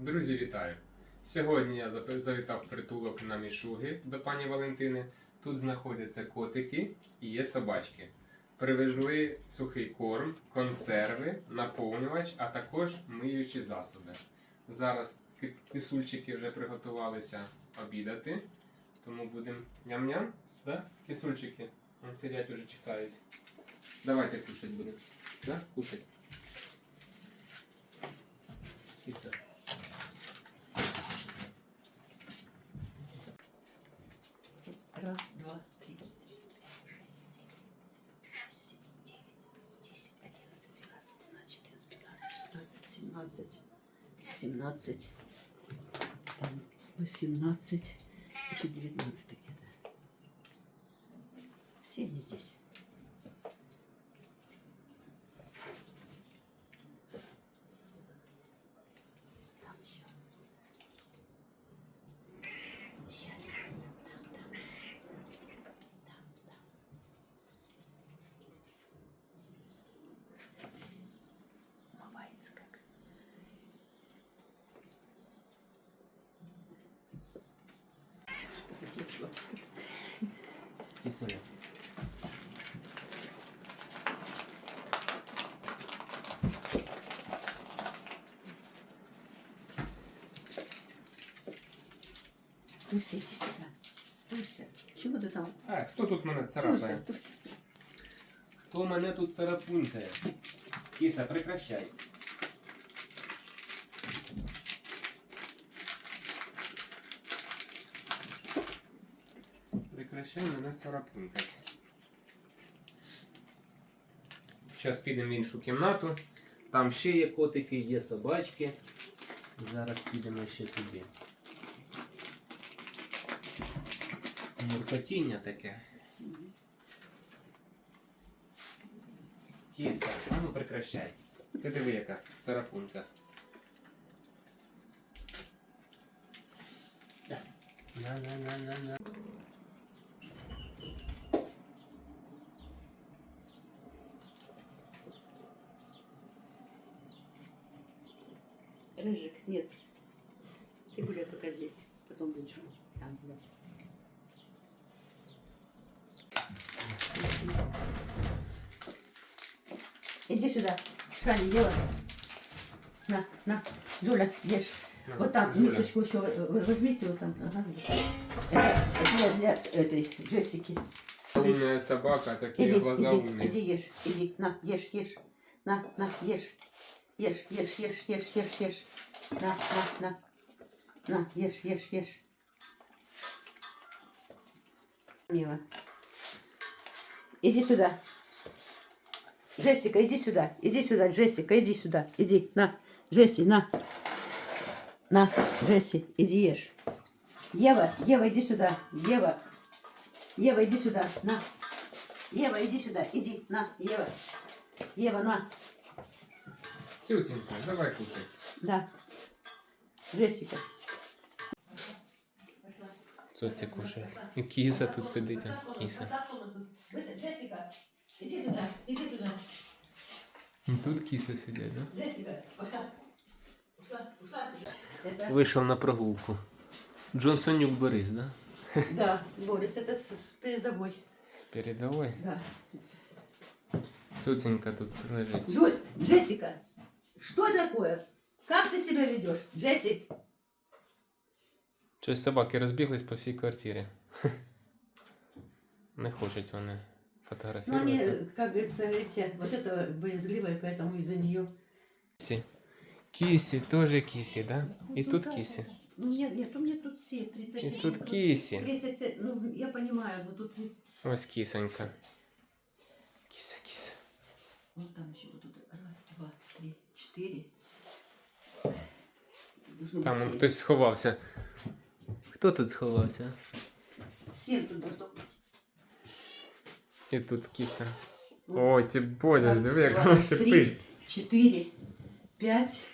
Друзі, вітаю! Сьогодні я завітав притулок на мішуги до пані Валентини. Тут знаходяться котики і є собачки. Привезли сухий корм, консерви, наповнювач, а також миючі засоби. Зараз кисульчики вже приготувалися обідати, тому будемо ням-ням. Да? Кисульчики. Вон сидять уже чекають. Давайте кушать будемо. Да? Кушать. Киса. Раз, два, три, шесть, семь, восемь, девять, десять, одиннадцать, двенадцать, тринадцать, четырнадцать, пятнадцать, шестнадцать, семнадцать, семнадцать, там, восемнадцать, еще девятнадцатый где-то. Все они здесь. Там еще. Сейчас. Там, там. Там, там. Умывается как. Закисло. Кисуля. Туся, иди сюда. Туся, чего ты там? А, хто тут мене Туся, царапає? Туся. Хто мене тут царапунькає? Кіса, прекращай. Прекращай мене царапунькати. Зараз підемо в іншу кімнату. Там ще є котики, є собачки. Зараз підемо ще туди. Муркотіння таке. Кіса, а ну прекращай. Ти диви, яка царапунка. На-на-на-на-на. Рыжик, нет. Ты гуляй пока здесь. Потом будешь там гулять. Иди сюда. Шали, делай. На, на. Джуля, ешь. На, Вот там Жуля. мисочку еще в- возьмите вот там. Ага. Это для, для этой Джессики. Умная собака, такие Иди, глаза иди, умные. иди ешь, иди, на, ешь, ешь, на, на, ешь, ешь, ешь, ешь, ешь, ешь, ешь, на, на, на, на, ешь, ешь, ешь. Мила. Иди сюда. Джессика, иди сюда, иди сюда, Джессика, иди сюда, иди, на, Джесси, на, на, Джесси, иди ешь. Ева, Ева, иди сюда, Ева, Ева, иди сюда, на. Ева, иди сюда, иди, на, Ева. Ева, на, Тютенька, давай кушай. да. Джессика. Соці кушає. І кіса тут сидить, а, кіса. Джессика, иди туда, иди туда. І Тут кіси сидять, да? Джессика, пошла. Ушла, ушла. Это, Вийшов на прогулку. Джонсонюк Борис, да? да, Борис, это с, с передовой. З передовой. Да. Цуценька тут лежить. Джуль, Джессика, что такое? Как ты себя ведешь? Джесси, Щось собаки розбіглись по всій квартирі. Не хочуть вони ну они, фотографуватися. как говорится, эти, вот это боязливая, поэтому из-за нее Кісі. Кісі, теж кісі, да? І тут кісі. Ну, нет, нет, у меня тут все, 30. І тут кісі. 30, ну, я понимаю, но тут Ось кісонька. Кіса, кіса. вот там еще вот 4. Должно Там бути хтось сховався. Хто тут сховався? 7 тут должно бути. І тут кіся. О, ті боля, диви, як вона шипить. 4, 5,